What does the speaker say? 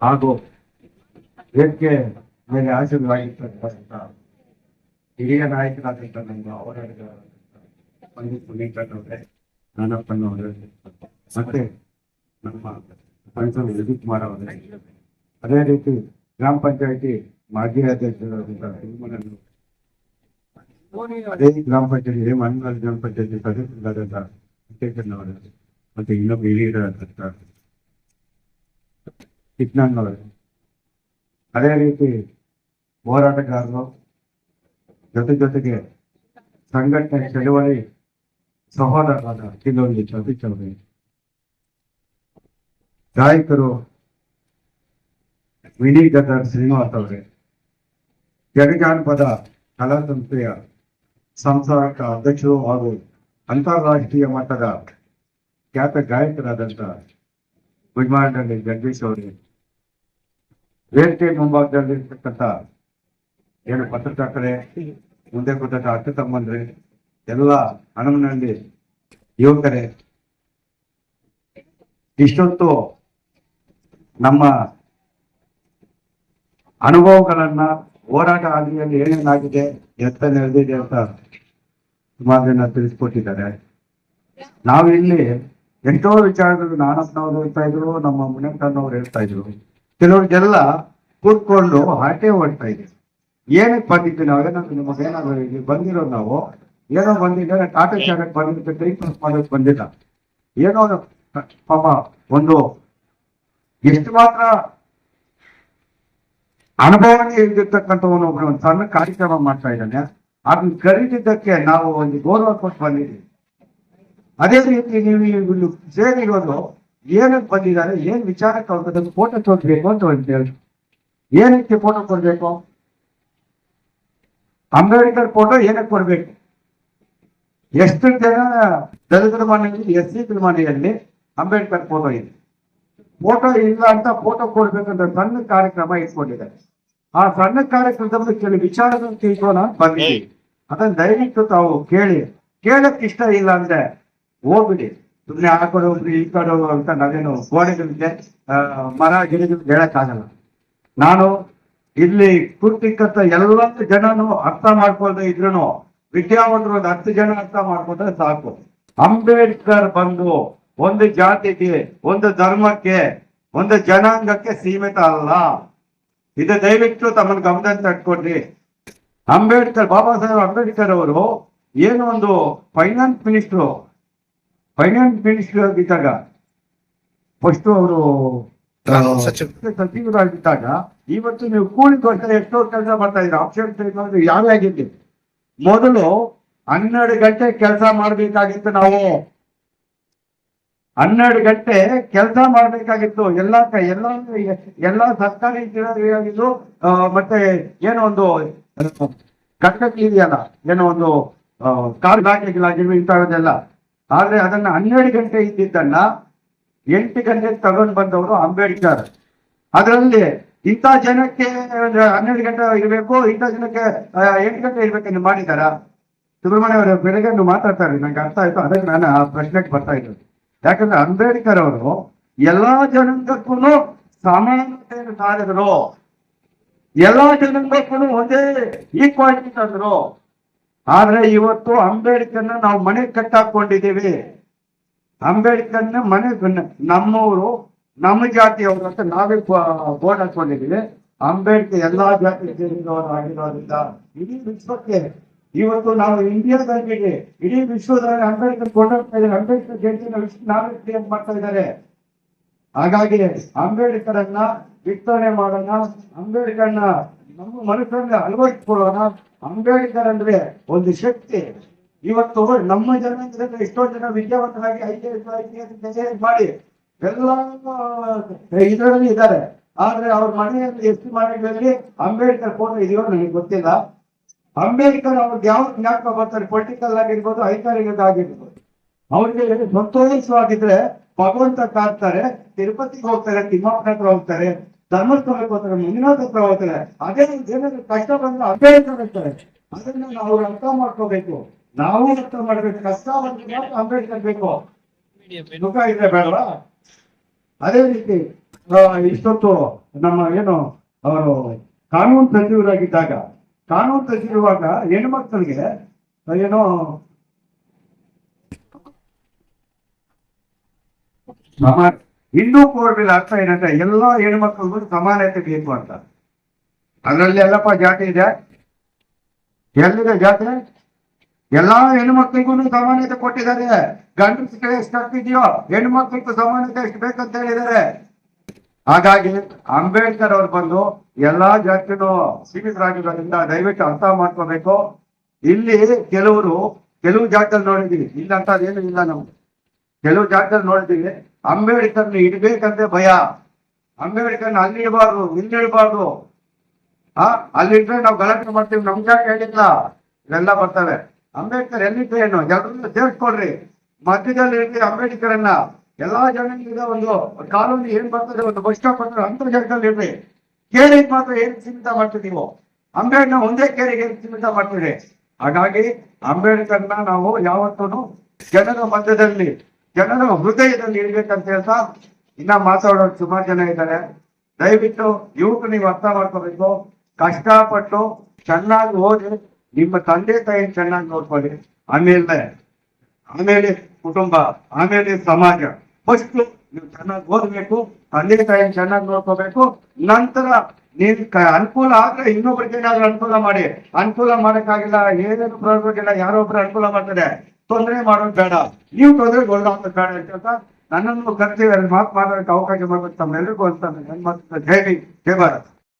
ಹಾಗೂ ವೇದಿಕೆ ಮೇಲೆ ಆಶೀರ್ವಾಗಿರ್ತಕ್ಕಂಥ ಹಿರಿಯ ನಾಯಕರಾದಂಥ ನಮ್ಮ ಅವರ ಪಂಡಿತ್ ಮುನೀಂದ್ರನವರೇ ನಾನಪ್ಪನವರೇ ಮತ್ತೆ ನಮ್ಮ ಪಂಚಮ ಕುಮಾರ್ ಅವರೇ. ಅದೇ ರೀತಿ ಗ್ರಾಮ ಪಂಚಾಯತಿ ಮಾಜಿ ಅಧ್ಯಕ್ಷರಾದಂಥ ಅದೇ ಗ್ರಾಮ ಪಂಚಾಯತಿ ಮಣ್ಣಾಲ್ ಗ್ರಾಮ ಪಂಚಾಯತಿ ಸದಸ್ಯರಾದಂಥ ಮತ್ತೆ ಇನ್ನೊಬ್ಬ ಹಿರಿಯರಾದಂಥ ಕೃಷ್ಣಣ್ಣವರು ಅದೇ ರೀತಿ ಹೋರಾಟಗಾರರು ಜೊತೆ ಜೊತೆಗೆ ಸಂಘಟನೆ ಚಳವಳಿ ಸಹೋದರರಾದ ಕಿಲೋಡಿ ಸತೀಶ್ ಅವರೇ ಗಾಯಕರು ವಿನಿ ಗದರ್ ಶ್ರೀನಿವಾಸ್ ಅವರೇ ಜಗಜಾನಪದ ಕಲಾ ಸಂಸ್ಥೆಯ ಸಂಸ್ಥಾಪಕ ಅಧ್ಯಕ್ಷರು ಹಾಗೂ ಅಂತಾರಾಷ್ಟ್ರೀಯ ಮಟ್ಟದ ಖ್ಯಾತ ಗಾಯಕರಾದಂಥ ಗುಜ್ಮಾಂಡಲ್ಲಿ ಜಗದೀಶ್ ಅವರೇ ವೇದಿಕೆ ಮುಂಭಾಗದಲ್ಲಿರ್ತಕ್ಕಂಥ ಏನು ಪತ್ರಕರ್ತರೆ, ಮುಂದೆ ಕೊಟ್ಟಂತಹ ಅಕ್ಕ ತಮ್ಮಂದ್ರೆ ಎಲ್ಲ ಹಣಮನಹಳ್ಳಿ ಯುವಕರೇ, ಇಷ್ಟೊತ್ತು ನಮ್ಮ ಅನುಭವಗಳನ್ನ ಹೋರಾಟ ಹಾದಿಯಲ್ಲಿ ಏನೇನಾಗಿದೆ, ಎತ್ತ ನಡೆದಿದೆ ಅಂತ ಸುಮಾರು ಜನ ತಿಳಿಸ್ಕೊಟ್ಟಿದ್ದಾರೆ. ನಾವಿಲ್ಲಿ ಎಷ್ಟೋ ವಿಚಾರಗಳು ನಾನಪ್ಪನವ್ರು ಹೇಳ್ತಾ ಇದ್ರು, ನಮ್ಮ ಮುನಿಯಪ್ಪನವ್ರು ಹೇಳ್ತಾ ಇದ್ರು. ಕೆಲವ್ರಿಗೆಲ್ಲ ಕೂತ್ಕೊಂಡು ಹಾಟೆ ಓಡ್ತಾ ಇದ್ದೀವಿ. ಏನಕ್ಕೆ ಬಂದಿದ್ದು ನಾವು ನಿಮಗೆ ಏನಾದ್ರು ಇಲ್ಲಿ ಬಂದಿರೋದು ನಾವು. ಏನೋ ಬಂದಿದ್ದರೆ, ಟಾಟಾ ಶಾಲೆಗೆ ಬಂದಿದ್ದು ಟ್ರೀಟ್ಮೆಂಟ್ ಮಾಡೋಕೆ ಬಂದಿಲ್ಲ. ಏನೋ ಪಾಪ ಒಂದು ಎಷ್ಟು ಮಾತ್ರ ಅನುಭವನೇ ಇಲ್ದಿರ್ತಕ್ಕಂಥವನು ಒಬ್ಬನು ಒಂದು ಸಣ್ಣ ಕಾರ್ಯಕ್ರಮ ಮಾಡ್ತಾ ಇದ್ದಾನೆ. ಅದನ್ನ ಕರೀತಿದ್ದಕ್ಕೆ ನಾವು ಒಂದು ಗೌರವ ಕೊಟ್ಟು ಬಂದಿದ್ದೀವಿ. ಅದೇ ರೀತಿ ನೀವು ಇಲ್ಲಿ ಸೇರಿರೋದು ಏನಕ್ಕೆ ಬಂದಿದ್ದಾರೆ, ಏನ್ ವಿಚಾರಕ್ಕೆ ಅವ್ರದ್ದು ಫೋಟೋ ತೋರಿಸ್ಬೇಕು ಅಂತ ಒಂದು ಹೇಳಿ ಏನಕ್ಕೆ ಫೋಟೋ ಕೊಡಬೇಕು? ಅಂಬೇಡ್ಕರ್ ಫೋಟೋ ಏನಕ್ಕೆ ಕೊಡ್ಬೇಕು? ಎಷ್ಟು ಜನ ದಲಿತರ ಮನೆಯಲ್ಲಿ ಎಸ್ ಸಿ ಮನೆಯಲ್ಲಿ ಅಂಬೇಡ್ಕರ್ ಫೋಟೋ ಇದೆ. ಫೋಟೋ ಇಲ್ಲ ಅಂತ ಫೋಟೋ ಕೊಡ್ಬೇಕಂತ ಸಣ್ಣ ಕಾರ್ಯಕ್ರಮ ಇಟ್ಕೊಂಡಿದ್ದಾರೆ. ಆ ಸಣ್ಣ ಕಾರ್ಯಕ್ರಮದಲ್ಲಿ ಕೆಲವು ವಿಚಾರಗಳನ್ನು ತಿಳ್ಕೊಳ್ಳೋಣ ಬನ್ನಿ ಅದನ್ನು ಅದನ್ನ ದಯವಿಟ್ಟು ತಾವು ಕೇಳಿ. ಕೇಳಕ್ ಇಷ್ಟ ಇಲ್ಲ ಅಂದ್ರೆ ಹೋಗ್ಬಿಡಿ. ಸುಮ್ನೆ ಆ ಕಡೆ ಹೋಗ್ರಿ ಈ ಕಡೆ ಅಂತ ನಾವೇನು ಗೋಡೆಗಳಿಗೆ ಮರ ಗಿಡಗಳಿಗೆ ಹೇಳಕ್ಕಾಗಲ್ಲ. ನಾನು ಇಲ್ಲಿ ಕೂತಿಕ್ಕಂತ ಎಲ್ಲ ಜನನು ಅರ್ಥ ಮಾಡ್ಕೊಳ್ದೆ ಇದ್ರು ವಿದ್ಯಾವಂತರು ಒಂದು ಹತ್ತು ಜನ ಅರ್ಥ ಮಾಡ್ಕೊಂಡ್ರೆ ಸಾಕು. ಅಂಬೇಡ್ಕರ್ ಬಂದು ಒಂದು ಜಾತಿಗೆ, ಒಂದು ಧರ್ಮಕ್ಕೆ, ಒಂದು ಜನಾಂಗಕ್ಕೆ ಸೀಮಿತ ಅಲ್ಲ. ಇದು ದಯವಿಟ್ಟು ತಮ್ಮ ಗಮನ ತಟ್ಕೊಡ್ರಿ ಅಂಬೇಡ್ಕರ್, ಬಾಬಾ ಸಾಹೇಬ್ ಅಂಬೇಡ್ಕರ್ ಅವರು ಏನು ಒಂದು ಫೈನಾನ್ಸ್ ಮಿನಿಸ್ಟ್ರು, ಫೈನಾನ್ಸ್ ಮಿನಿಸ್ಟರ್ ಆಗಿದ್ದಾಗ ಫಸ್ಟ್ ಅವರು ಸಚಿವರಾಗಿದ್ದಾಗ ಇವತ್ತು ನೀವು ಕೂಲಿಗೋಸ್ಕರ ಎಷ್ಟೋ ಕೆಲಸ ಮಾಡ್ತಾ ಇದ್ದೀರಾ. ಆಪ್ಷನ್ ಯಾವೇ ಆಗಿರ್ಲಿ. ಮೊದಲು ಹನ್ನೆರಡು ಗಂಟೆ ಕೆಲಸ ಮಾಡ್ಬೇಕಾಗಿತ್ತು ನಾವು. ಹನ್ನೆರಡು ಗಂಟೆ ಕೆಲಸ ಮಾಡ್ಬೇಕಾಗಿತ್ತು. ಎಲ್ಲ ಎಲ್ಲ ಎಲ್ಲ ಸರ್ಕಾರಿ ಆಗಿದ್ರು ಮತ್ತೆ ಏನೋ ಒಂದು ಕಟ್ಟಕ್ಕೆ ಇದೆಯಲ್ಲ ಏನೋ ಒಂದು ಕಾರ್ ದಾಖಲೆಗಳಾಗಿರ್ವಿ ಇಂಥವನ್ನೆಲ್ಲ ಆದ್ರೆ ಅದನ್ನ ಹನ್ನೆರಡು ಗಂಟೆ ಇದ್ದಿದ್ದನ್ನ ಎಂಟು ಗಂಟೆಗೆ ತಗೊಂಡ್ ಬಂದವರು ಅಂಬೇಡ್ಕರ್. ಅದರಲ್ಲಿ ಇಂಥ ಜನಕ್ಕೆ ಹನ್ನೆರಡು ಗಂಟೆ ಇರಬೇಕು, ಇಂಥ ಜನಕ್ಕೆ ಎಂಟು ಗಂಟೆ ಇರ್ಬೇಕಂತ ಮಾಡಿದಾರ? ಸುಬ್ರಹ್ಮಣ್ಯ ಅವರು, ಬೆಳಗ್ಗೆ ಮಾತಾಡ್ತಾ ಮಾತಾಡ್ತಾರೆ ನಂಗೆ ಅರ್ಥ ಆಯ್ತು, ಅದಕ್ಕೆ ನಾನು ಆ ಪ್ರಶ್ನೆಗೆ ಬರ್ತಾ ಇದ್ದೀನಿ ಯಾಕಂದ್ರೆ ಅಂಬೇಡ್ಕರ್ ಅವರು ಎಲ್ಲಾ ಜನಾಂಗಕ್ಕೂ ಸಮಾನತೆಯನ್ನು ಸಾರಿದ್ರು. ಎಲ್ಲಾ ಜನಾಂಗಕ್ಕೂ ಒಂದೇ ಈಕ್ವಾಲಿಟಿ ತಂದ್ರು. ಆದ್ರೆ ಇವತ್ತು ಅಂಬೇಡ್ಕರ್ನ ನಾವು ಮನೆ ಕಟ್ಟಾಕೊಂಡಿದ್ದೀವಿ. ಅಂಬೇಡ್ಕರ್ನ ಮನೆ ನಮ್ಮವರು ನಮ್ಮ ಜಾತಿಯವರು ಅಂತ ನಾವೇ ಬೋರ್ಡ್ ಹಾಕೊಂಡಿದ್ದೀವಿ. ಅಂಬೇಡ್ಕರ್ ಎಲ್ಲಾ ಜಾತಿ ಸೇರಿದವರು ಆಗಿರೋದ್ರಿಂದ ಇಡೀ ವಿಶ್ವಕ್ಕೆ ಇವತ್ತು ನಾವು ಇಂಡಿಯಾದಲ್ಲಿ ಇಡೀ ವಿಶ್ವದಲ್ಲಿ ಅಂಬೇಡ್ಕರ್ ಕೊಂಡೋಗ್ತಾ ಇದ್ದಾರೆ. ಅಂಬೇಡ್ಕರ್ ಜಯಂತಿನ ವಿಶ್ವ, ನಾವೇ ಕ್ರಿಯೇಟ್ ಮಾಡ್ತಾ ಇದ್ದಾರೆ. ಹಾಗಾಗಿ ಅಂಬೇಡ್ಕರನ್ನ ವಿಸ್ತರಣೆ ಮಾಡೋಣ. ಅಂಬೇಡ್ಕರ್ನ ನಮ್ಮ ಮನಸ್ಸನ್ನ ಅಳವಡಿಸ್ಕೊಳ್ಳೋಣ. ಅಂಬೇಡ್ಕರ್ ಅಂದ್ರೆ ಒಂದು ಶಕ್ತಿ. ಇವತ್ತು ನಮ್ಮ ಜನ್ಮದಿಂದ ಎಷ್ಟೋ ಜನ ವಿದ್ಯಾವಂತರಾಗಿ ಐ ಕೆ ಎಸ್ ಮಾಡಿ, ಎಲ್ಲ ಇದರಲ್ಲಿ ಇದ್ದಾರೆ. ಆದ್ರೆ ಅವ್ರ ಮನೆಯಲ್ಲಿ ಎಷ್ಟು ಮನೆಗಳಲ್ಲಿ ಅಂಬೇಡ್ಕರ್ ಫೋಟೋ ಇದೆಯೋ ನನಗೆ ಗೊತ್ತಿಲ್ಲ. ಅಂಬೇಡ್ಕರ್ ಅವ್ರಿಗೆ ಯಾವ ಜ್ಞಾಪಕ ಬರ್ತಾರೆ? ಪೊಲಿಟಿಕಲ್ ಆಗಿರ್ಬೋದು ಐಕಾರಿಕ ಆಗಿರ್ಬೋದು. ಅವ್ರಿಗೆ ಸಂತೋಷವಾಗಿದ್ರೆ ಭಗವಂತ ಕಾಡ್ತಾರೆ, ತಿರುಪತಿಗೆ ಹೋಗ್ತಾರೆ ತಿಮ್ಮಪ್ಪನ ಹತ್ರ ಹೋಗ್ತಾರೆ, ಧರ್ಮಸ್ಥಳಕ್ಕೆ ಹೋಗ್ತಾರೆ, ಮಂಜುನಾಥ ಹತ್ರ ಹೋಗ್ತಾರೆ. ಅದೇ ಏನಾದ್ರು ಕಷ್ಟ ಬಂದ್ರೆ ಅಂಬೇಡ್ಕರ್ ಇರ್ತಾರೆ. ಅದನ್ನ ನಾವು ಅರ್ಥ ಮಾಡ್ಕೋಬೇಕು. ನಾವು ವ್ಯಕ್ತ ಮಾಡಬೇಕು? ಕಷ್ಟ ಮಾತ್ರ ಅಂಬೇಡ್ಕರ್ ಬೇಕು ದುಃಖ ಇದೆ ಬೇಡವಾ? ಅದೇ ರೀತಿ ಇಷ್ಟೊತ್ತು ನಮ್ಮ ಏನು ಅವರು ಕಾನೂನು ಸಚಿವರಾಗಿದ್ದಾಗ ಕಾನೂನು ಸಚಿವರುವಾಗ ಹೆಣ್ಮಕ್ಳಿಗೆ ಏನೋ ಸಮಾನ ಇನ್ನೂ ಕೋರ್ಟಲ್ಲಿ ಅರ್ಥ ಏನಂದ್ರೆ ಎಲ್ಲಾ ಹೆಣ್ಮಕ್ಳಿಗೂ ಸಮಾನತೆ ಬೇಕು ಅಂತ. ಅದರಲ್ಲಿ ಎಲ್ಲಪ್ಪ ಜಾತಿ ಇದೆ? ಎಲ್ಲಿದೆ ಜಾತಿ? ಎಲ್ಲಾ ಹೆಣ್ಮಕ್ಳಿಗೂ ಸಮಾನತೆ ಕೊಟ್ಟಿದ್ದಾರೆ. ಗಂಡಸ್ಗೆ ಎಷ್ಟು ಆಗ್ತಿದೆಯೋ ಹೆಣ್ಮಕ್ಳಿಗೂ ಸಮಾನತೆ ಎಷ್ಟು ಬೇಕಂತ ಹೇಳಿದ್ದಾರೆ. ಹಾಗಾಗಿ ಅಂಬೇಡ್ಕರ್ ಅವ್ರು ಬಂದು ಎಲ್ಲಾ ಜಾತಿನೂ ಸೀಮಿತರಾಗಿರೋದ್ರಿಂದ ದಯವಿಟ್ಟು ಅರ್ಥ ಮಾಡ್ಕೋಬೇಕು. ಇಲ್ಲಿ ಕೆಲವರು ಕೆಲವು ಜಾತಿಯಲ್ಲಿ ನೋಡಿದೀವಿ ಇಲ್ಲ ಅಂತ ಏನು ಇಲ್ಲ ನಾವು ಕೆಲವು ಜಾಗದಲ್ಲಿ ನೋಡಿದೀವಿ ಅಂಬೇಡ್ಕರ್ನ ಇಡ್ಬೇಕಂದ್ರೆ ಭಯ. ಅಂಬೇಡ್ಕರ್ನ ಅಲ್ಲಿ ಇಡಬಾರ್ದು, ಇಲ್ಲಿ ಇಡಬಾರ್ದು. ಆ ಅಲ್ಲಿಟ್ರೆ ನಾವು ಗಲಾಟೆ ಮಾಡ್ತೀವಿ. ನಮ್ ಜಾಗ ಹೇಳಿಲ್ಲ? ಇವೆಲ್ಲ ಬರ್ತವೆ. ಅಂಬೇಡ್ಕರ್ ಎಲ್ಲಿಟ್ರೆ ಏನು? ಎಲ್ಲರನ್ನ ಸೇರ್ಸ್ಕೊಡ್ರಿ. ಮಧ್ಯದಲ್ಲಿ ಅಂಬೇಡ್ಕರ್ ಅನ್ನ ಎಲ್ಲಾ ಜನರಿಗೆ ಒಂದು ಕಾನೂನು ಏನ್ ಬರ್ತದೆ ಒಂದು ಬಸ್ ಸ್ಟಾಪ್ ಅಂದ್ರೆ ಅಂತ ಜಾಗದಲ್ಲಿ ಇರ್ರಿ. ಕೇರಿಗೆ ಮಾತ್ರ ಏನ್ ಸೀಮಿತ ಮಾಡ್ತಿದೀವೋ ಅಂಬೇಡ್ಕರ್ ಒಂದೇ ಕೇರಿಗೆ ಏನ್ ಸೀಮಿತ ಮಾಡ್ತೀವಿ ಹಾಗಾಗಿ ಅಂಬೇಡ್ಕರ್ನ ನಾವು ಯಾವತ್ತೂ ಜನರ ಮಧ್ಯದಲ್ಲಿ, ಜನರ ಹೃದಯದಲ್ಲಿ ಇರ್ಬೇಕಂತ ಹೇಳ್ತಾ ಇನ್ನ ಮಾತಾಡೋರು ಸುಮಾರು ಜನ ಇದ್ದಾರೆ. ದಯವಿಟ್ಟು ಯುವಕ ನೀವು ಅರ್ಥ ಮಾಡ್ಕೋಬೇಕು. ಕಷ್ಟಪಟ್ಟು ಚೆನ್ನಾಗಿ ಓದಿ ನಿಮ್ಮ ತಂದೆ ತಾಯಿ ಚೆನ್ನಾಗಿ ನೋಡ್ಕೊಳ್ಳಿ. ಆಮೇಲೆ ಆಮೇಲೆ ಕುಟುಂಬ, ಆಮೇಲೆ ಸಮಾಜ. ಫಸ್ಟ್ ನೀವು ಚೆನ್ನಾಗಿ ಓದ್ಬೇಕು, ತಂದೆ ತಾಯಿ ಚೆನ್ನಾಗಿ ನೋಡ್ಕೋಬೇಕು. ನಂತರ ಕ- ಅನುಕೂಲ ಆದ್ರೆ ಇನ್ನೊಬ್ಬರಿಗೆ ಏನಾದ್ರು ಅನುಕೂಲ ಮಾಡಿ. ಅನುಕೂಲ ಮಾಡಕ್ಕಾಗಿಲ್ಲ, ಏನೇನು ಪ್ರಯೋಗಿಲ್ಲ ಯಾರೋ ಒಬ್ರು ಅನುಕೂಲ ಮಾಡ್ತಾರೆ. ತೊಂದರೆ ಮಾಡೋದು ಬೇಡ. ನೀವು ತೊಂದರೆ ಒಳಗಾಗೋದು ಬೇಡ ಅಂತ ನನ್ನನ್ನು ಕರ್ತೀವಿ ಮಾತು ಮಾಡೋದಕ್ಕೆ ಅವಕಾಶ ಮಾಡ್ಬೇಕು ತಮ್ಮೆಲ್ಲರಿಗೂ ಅಂತ ನನ್ನ ಮಾತು ಜೈ ಜೈ ಭಾರತ್.